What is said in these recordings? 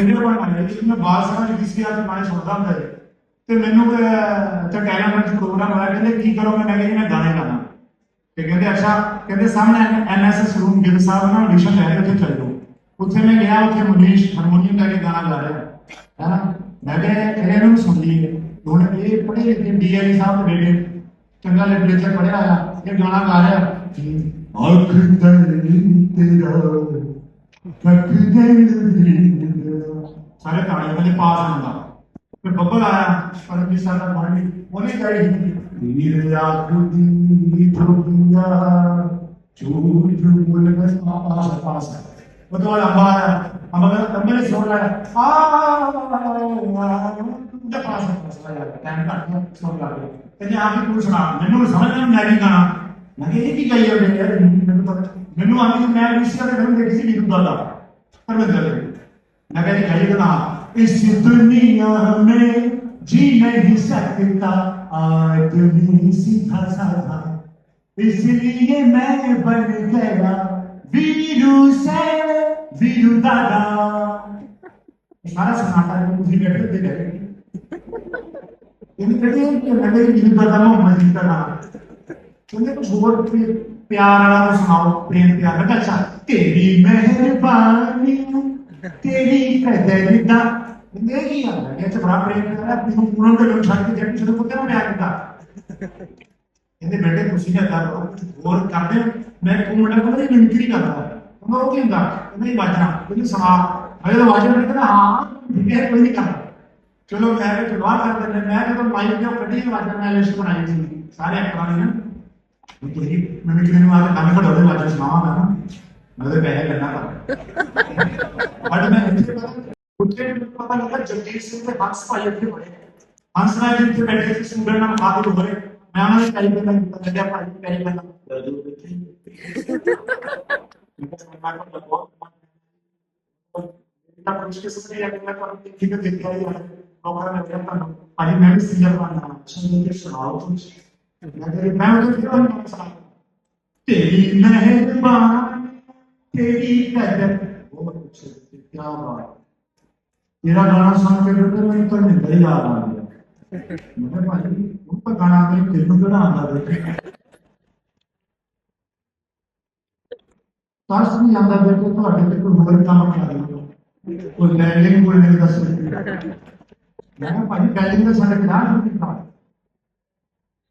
Video ਬਣਾਇਆ ਜੀ ਮੈਂ ਬਾਲ ਸਭਾ ਦੀ ਕਿਸੇ ਅੱਜ ਮੈਂ ਸੁਣਦਾ ਹੁੰਦਾ ਜੀ। ਤੇ ਮੈਨੂੰ ਅਹ, ਤੇ ਪ੍ਰੋਗਰਾਮ ਆਇਆ ਕਹਿੰਦੇ ਕੀ ਕਰੋਗੇ? ਮੈਂ ਕਿਹਾ ਮੈਂ ਗਾਣੇ ਗਾਣਾ ਤੇ ਕਹਿੰਦੇ ਅੱਛਾ ਕਹਿੰਦੇ ਸਾਹਮਣੇ ਐਨਐਸਐਸ ਰੂਮ ਗਿਲ ਸਾਹਿਬ ਨਾਲ ਆਡੀਸ਼ਨ ਲੈ ਉੱਥੇ ਚੱਲ ਜਾਓ। ਉੱਥੇ ਮੈਂ ਗਿਆ ਉੱਥੇ ਮਨੀਸ਼ ਹਾਰਮੋਨੀਅਮ ਲੈ ਕੇ ਗਾਣਾ ਗਾ ਰਿਹਾ। ਹੈ ਨਾ ਮੈਂ ਕਿਹਾ ਫਿਰ ਇਹਨੂੰ ਸੁਣ ਲਈਏ। ਹੁਣ ਇਹ ਪੜ੍ਹੇ ਲਿਖੇ ਡੀਆਈ ਸਾਹਿਬ ਦੇ ਬੇਟੇ। ਚੰਗਾ ਲਿਟਰੇਚਰ ਪੜ੍ਹਿਆ ਆ ਇਹ ਗਾਣਾ ਗਾ ਰਿਹਾ। ਅੱਖ ਤੇਰੀ ਤੇਰਾ ਸਾਰੇ ਤਾੜੀਆਂ ਵਾਲੇ ਪਾਸ ਹੁੰਦਾ। ਫਿਰ ਬੱਬਲ ਆਇਆ, ਪਰ ਵੀ ਸਾਡਾ ਬਾਣੀ ਉਹਨੇ ਕਹੀ ਵੀਰ ਆਖਦੀ ਠੋਕੀਆ ਝੂਠ ਬੋਲ ਕੇ ਪਾਸ ਪਾਸ ਉਹ ਤੋਂ ਬਾਅਦ ਅੰਬਾ ਆਇਆ, ਅੰਬਾ ਕਹਿੰਦਾ ਅੰਬੇ ਨੇ ਸੁਣ ਲਿਆ ਆ ਤੇ ਪਾਸ ਪਾਸ ਆਇਆ ਟਾਈਮ ਘੱਟ ਗਿਆ, ਸੁਣ ਲਿਆ ਕਹਿੰਦੇ ਆਪ ਹੀ ਤੂੰ ਸੁਣਾ, ਮੈਨੂੰ ਸਮਝ ਨਹੀਂ ਮੈਂ ਨਹੀਂ ਗਾਣਾ ਮੈਂ ਕਿਹਾ, ਇਹ ਕੀ ਗਾਈ ਹੈ ਬੇਟਾ ਯਾਰ, ਮੈਨੂੰ ਪਤਾ। ਮੈਨੂੰ ਆਂਦੀ ਮੈਂ ਰਿਸ਼ਤਾ ਦੇ ਫਿਲਮ ਦੇਖੀ ਸੀ ਨੀਰੂ ਦਾਦਾ ਪਰਮਿੰਦਰ ਨੇ मैं कहने कही ना इस दुनिया में जी नहीं सकता आदमी सीधा साधा इसलिए मैं बन गया वीरू से वीरू दादा ये सारा सन्नाटा है मुझे बैठे थे बैठे इन कहते हैं कि लगे वीरू दादा मोहम्मद जी का नाम ਕਹਿੰਦੇ ਕੁਝ ਹੋਰ ਵੀ ਪਿਆਰ ਵਾਲਾ ਨੂੰ ਸੁਣਾਓ ਪ੍ਰੇਮ ਪਿਆਰ ਮੈਂ ਕਿਹਾ ਅੱਛਾ ਤੇਰੀ ਮਿਹਰਬਾਨੀ ਤੇਰੀ ਕਦਰ ਦਾ ਇਹ ਕੀ ਆ ਇਹ ਤੇ ਬੜਾ ਪ੍ਰੇਮ ਕਰਦਾ ਤੂੰ ਉਹਨਾਂ ਦੇ ਲੋਕ ਛੱਡ ਕੇ ਜਿਹੜੀ ਜਦੋਂ ਕੁੱਤੇ ਨੂੰ ਪਿਆਰ ਕੀਤਾ ਇਹਦੇ ਬੇਟੇ ਤੁਸੀਂ ਨੇ ਤਾਂ ਹੋਰ ਕਰਦੇ ਹੋ। ਮੈਂ ਇੱਕ ਮੁੰਡਾ ਕੋਲ ਇਹ ਮਿੰਕਰੀ ਕਰਦਾ ਮੈਂ ਉਹ ਕੀ ਹੁੰਦਾ ਨਹੀਂ ਬਾਜਣਾ ਉਹਨੂੰ ਸੁਣਾ ਅਜੇ ਤਾਂ ਬਾਜਣਾ ਨਹੀਂ ਕਹਿੰਦਾ ਹਾਂ ਠੀਕ ਹੈ ਕੋਈ ਨਹੀਂ ਕਰਦਾ ਚਲੋ ਮੈਂ ਕਿ ਦੁਆ ਕਰ ਦਿੰਦੇ ਮੈਂ ਜਦੋਂ ਮਾਈਕ ਦੇ ਕੱਢੀ ਬਾਜਣਾ ਮੈਂ ਲਿਸਟ ਬਣਾਈ ਸੀ ਸਾਰੇ ਐਕਟਰਾਂ ਦੀ ਨਾ मैंने क्यों नहीं मारा मैंने को डबल वाचेस मामा मैडम मतलब पहले करना था बट मैं मुझे पता मुझे पता लगा जगदीश सिंह के हंस पायलट के बड़े हंस पायलट के बैठे थे स्टूडेंट हम हाथ धो रहे मैं हमारे पहले पहले पता लगा पहले पहले पहले दादू बेटा पुरुष के सबसे या मैं पर ठीक है देखता ही है नौकर में रहता हूँ आज मैं भी सीनियर बन रहा हूँ अच्छा ये सुनाओ तुम ਵੀ ਸਿੰਗਰ ਬਣਨਾ ਸੰਗੀਤ ਦੇ ਸੁਣਾਓ ਤੁਸੀਂ ਮੈਂ ਕਿਹਾ ਮੈਂ ਉਹਦੇ ਫਿਰ ਉਹਨਾਂ ਸੁਣਾ ਤੇਰੀ ਮਿਹਰਬਾਨੀ ਤੇਰੀ ਕਦਰ ਬਹੁਤ ਅੱਛਾ ਕੀ ਬਾਤ ਤੇਰਾ ਗਾਣਾ ਸੁਣ ਕੇ ਫਿਰ ਮੈਨੂੰ ਤਾਂ ਨਿੰਦਾ ਹੀ ਯਾਦ ਆ ਗਿਆ ਮੈਂ ਕਿਹਾ ਭਾਈ ਉਹ ਤਾਂ ਗਾਣਾ ਨਹੀਂ ਤੈਨੂੰ ਕਿਹੜਾ ਆਉਂਦਾ ਦੇਖ ਤਾਸ ਨਹੀਂ ਆਉਂਦਾ ਬੇਟੇ ਤੁਹਾਡੇ ਤੇ ਕੋਈ ਹੋਰ ਕੰਮ ਕਰ ਰਿਹਾ ਕੋਈ ਲੈਂਡਿੰਗ ਕੋਈ ਨਹੀਂ ਦੱਸ ਮੈਂ ਕਿਹਾ ਭਾਈ ਬੈਲਿੰਗ ਦਾ ਸਾਡੇ ਖਿਆਲ ਨਹੀਂ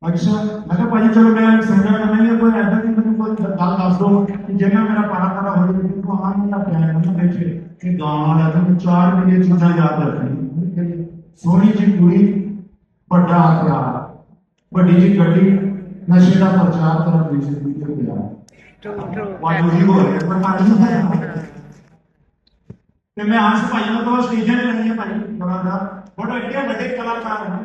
ਕੀਤਾ ਅੱਛਾ ਮੈਂ ਕਿਹਾ ਭਾਈ ਚਲੋ ਮੈਂ ਸੰਜਾ ਨਹੀਂ ਹੈ ਕੋਈ ਐਸਾ ਨਹੀਂ ਮੈਨੂੰ ਕੋਈ ਗੱਲ ਦੱਸ ਦੋ ਕਿ ਜੇ ਮੈਂ ਮੇਰਾ ਪਾਰਾ ਕਰਾ ਹੋ ਜਾਵੇ ਤਾਂ ਆਹ ਨਹੀਂ ਨਾ ਪਿਆ ਹੈ ਮੈਂ ਦੇਖੇ ਕਿ ਗਾਉਣ ਵਾਲਾ ਤਾਂ ਚਾਰ ਮਿਲੀਅਨ ਚੀਜ਼ਾਂ ਯਾਦ ਰੱਖਣੀ ਸੋਹਣੀ ਜੀ ਕੁੜੀ ਵੱਡਾ ਹਥਿਆਰ ਵੱਡੀ ਜੀ ਗੱਡੀ ਨਸ਼ੇ ਦਾ ਪ੍ਰਚਾਰ ਕਰਨ ਦੀ ਜ਼ਿੰਦਗੀ ਤੇ ਗਿਆ ਵਾਹ ਜੀ ਹੋ ਰਿਹਾ ਪਰ ਤਾਂ ਨਹੀਂ ਹੈ ਤੇ ਮੈਂ ਹੰਸ ਭਾਈ ਨੂੰ ਤਾਂ ਸਟੇਜਾਂ ਤੇ ਨਹੀਂ ਭਾਈ ਬੜਾ ਦਾ ਬੜਾ ਐਡੇ ਵੱਡੇ ਕਲਾਕਾਰ ਹਨ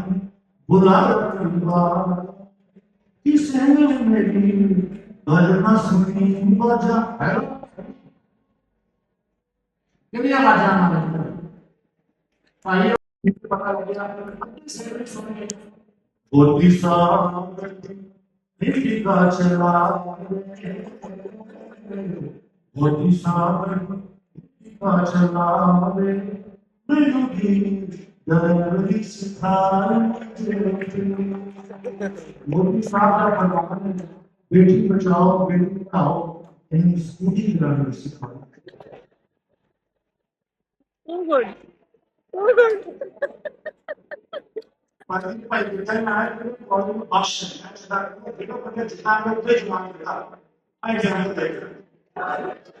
बुला किस मेरी भजना सुनी बजा है ये आवाज़ आना लगता भाई पता लग गया होती साथ मेरी का चला होती साथ मेरी का चला मेरी The grace time मोदी साहब का भगवान ने बेटी बचाओ बेटी पढ़ाओ यानी स्कूटी चलाने में सिखाओ So good. So good. मतलब भाई बेटा ना है तो कॉलेज में पास है बेटा पता जितना मैं उसे जमा करता आई जानता है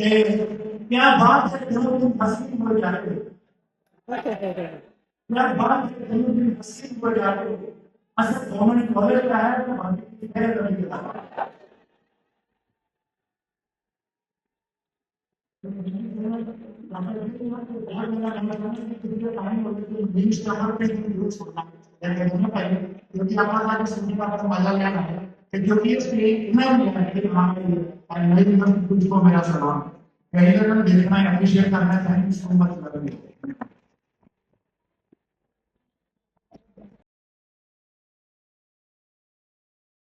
क्या बात है जो तुम हसीन हो जाते हो? क्या बात है जो तुम हसीन हो जाते हो? असल गवर्नमेंट कॉलेज का है तो हम खैर नहीं देता क्योंकि हमारा सुनने का मज़ा लेना है। क्योंकि इसलिए मैं नहीं हाँ कुछ को मेरा सलाम कहीं देखना है अप्रिशिएट करना है थैंक यू सो मच